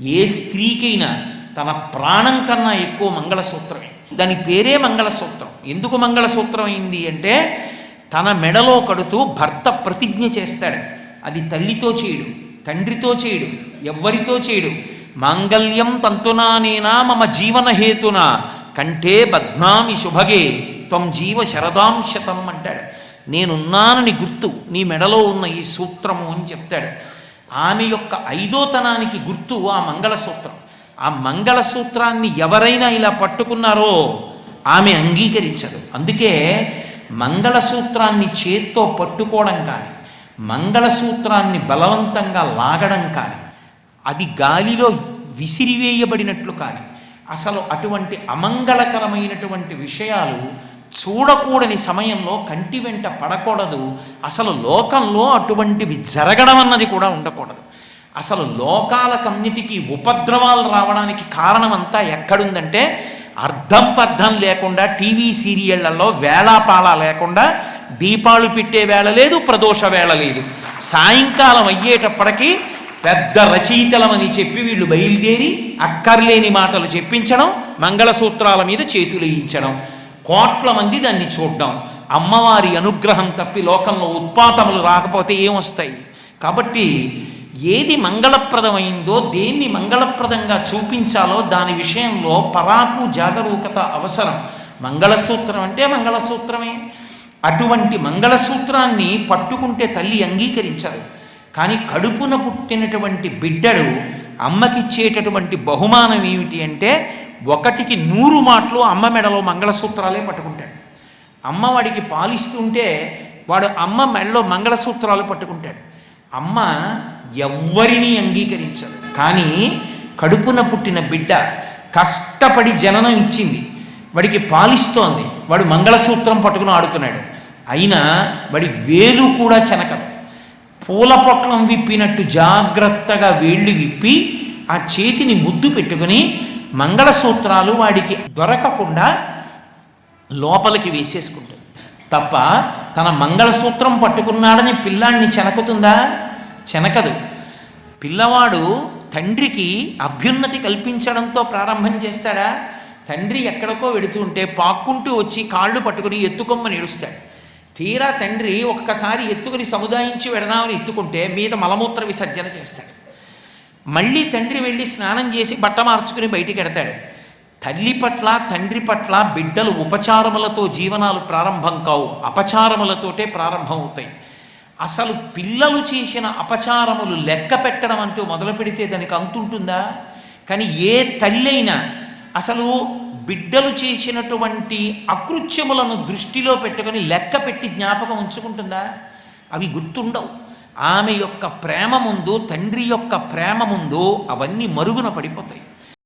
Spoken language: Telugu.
ఏ స్త్రీకైనా తన ప్రాణం కన్నా ఎక్కువ మంగళసూత్రమే. దాని పేరే మంగళసూత్రం. ఎందుకు మంగళసూత్రం అయింది అంటే తన మెడలో కడుతూ భర్త ప్రతిజ్ఞ చేస్తాడు. అది తల్లితో చేయడు తండ్రితో చేయడు ఎవ్వరితో చేయడు. మాంగళ్యం తంతునానేనా మమ జీవన హేతున? కంటే బద్నామి శుభగే త్వం జీవ శరదాంశతం అంటాడు. నేనున్నానని గుర్తు నీ మెడలో ఉన్న ఈ సూత్రము అని చెప్తాడు. ఆమె యొక్క ఐదోతనానికి గుర్తు ఆ మంగళసూత్రం. ఆ మంగళసూత్రాన్ని ఎవరైనా ఇలా పట్టుకున్నారో ఆమె అంగీకరించదు. అందుకే మంగళసూత్రాన్ని చేత్తో పట్టుకోవడం కానీ మంగళసూత్రాన్ని బలవంతంగా లాగడం కానీ అది గాలిలో విసిరివేయబడినట్లు కానీ అసలు అటువంటి అమంగళకరమైనటువంటి విషయాలు చూడకూడని సమయంలో కంటి వెంట పడకూడదు. అసలు లోకంలో అటువంటివి జరగడం అన్నది కూడా ఉండకూడదు. అసలు లోకాలకన్నిటికీ ఉపద్రవాలు రావడానికి కారణమంతా ఎక్కడుందంటే అర్థం పర్థం లేకుండా టీవీ సీరియళ్ళలో వేళాపాల లేకుండా దీపాలు పెట్టే వేళ లేదు ప్రదోష వేళ లేదు. సాయంకాలం అయ్యేటప్పటికీ పెద్ద రచయితలమని చెప్పి వీళ్ళు బయలుదేరి అక్కర్లేని మాటలు చెప్పించడం మంగళసూత్రాల మీద చేతులు వేయించడం. కోట్ల మంది దాన్ని చూడడం. అమ్మవారి అనుగ్రహం తప్పి లోకంలో ఉత్పాతములు రాకపోతే ఏమొస్తాయి? కాబట్టి ఏది మంగళప్రదమైందో దేన్ని మంగళప్రదంగా చూపించాలో దాని విషయంలో పరాకు జాగరూకత అవసరం. మంగళసూత్రం అంటే మంగళసూత్రమే. అటువంటి మంగళసూత్రాన్ని పట్టుకుంటే తల్లి అంగీకరించదు. కానీ కడుపున పుట్టినటువంటి బిడ్డడు అమ్మకిచ్చేటటువంటి బహుమానం ఏమిటి అంటే ఒకటికి నూరు మాటలు అమ్మ మెడలో మంగళసూత్రాలే పట్టుకుంటాడు. అమ్మ వాడికి పాలిస్తుంటే వాడు అమ్మ మెడలో మంగళసూత్రాలు పట్టుకుంటాడు. అమ్మ ఎవ్వరిని అంగీకరించదు. కానీ కడుపున పుట్టిన బిడ్డ కష్టపడి జననం ఇచ్చింది. వాడికి పాలిస్తోంది. వాడు మంగళసూత్రం పట్టుకుని ఆడుతున్నాడు. అయినా వాడి వేలు కూడా చెనకదు. పూల పొట్లం విప్పినట్టు జాగ్రత్తగా వేళ్ళు విప్పి ఆ చేతిని ముద్దు పెట్టుకుని మంగళసూత్రాలు వాడికి దొరకకుండా లోపలికి వేసేసుకుంటుంది. తప్ప తన మంగళసూత్రం పట్టుకున్నాడని పిల్లాడిని చెనకుతుందా? చెనకదు. పిల్లవాడు తండ్రికి అభ్యున్నతి కల్పించడంతో ప్రారంభం చేస్తాడా? తండ్రి ఎక్కడికో వెడుతూ ఉంటే పాక్కుంటూ వచ్చి కాళ్ళు పట్టుకుని ఎత్తుకొమ్మని ఏడుస్తాడు తీరా తండ్రి ఒక్కసారి ఎత్తుకుని సముదాయించి వెడదామని ఎత్తుకుంటే మీద మలమూత్ర విసర్జన చేస్తాడు. మళ్ళీ తండ్రి వెళ్ళి స్నానం చేసి బట్ట మార్చుకుని బయటికి ఎడతాడు. తల్లి పట్ల తండ్రి పట్ల బిడ్డలు ఉపచారములతో జీవనాలు ప్రారంభం కావు. అపచారములతోటే ప్రారంభం అవుతాయి. అసలు పిల్లలు చేసిన అపచారములు లెక్క పెట్టడం అంటూ మొదలు పెడితే దానికి అంతుంటుందా కానీ ఏ తల్లి అయినా అసలు బిడ్డలు చేసినటువంటి అకృత్యములను దృష్టిలో పెట్టుకొని లెక్క పెట్టి జ్ఞాపకం ఉంచుకుంటుందా? అవి గుర్తుండవు. ఆమె యొక్క ప్రేమ ముందు తండ్రి యొక్క ప్రేమ ముందు అవన్నీ మరుగున పడిపోతాయి.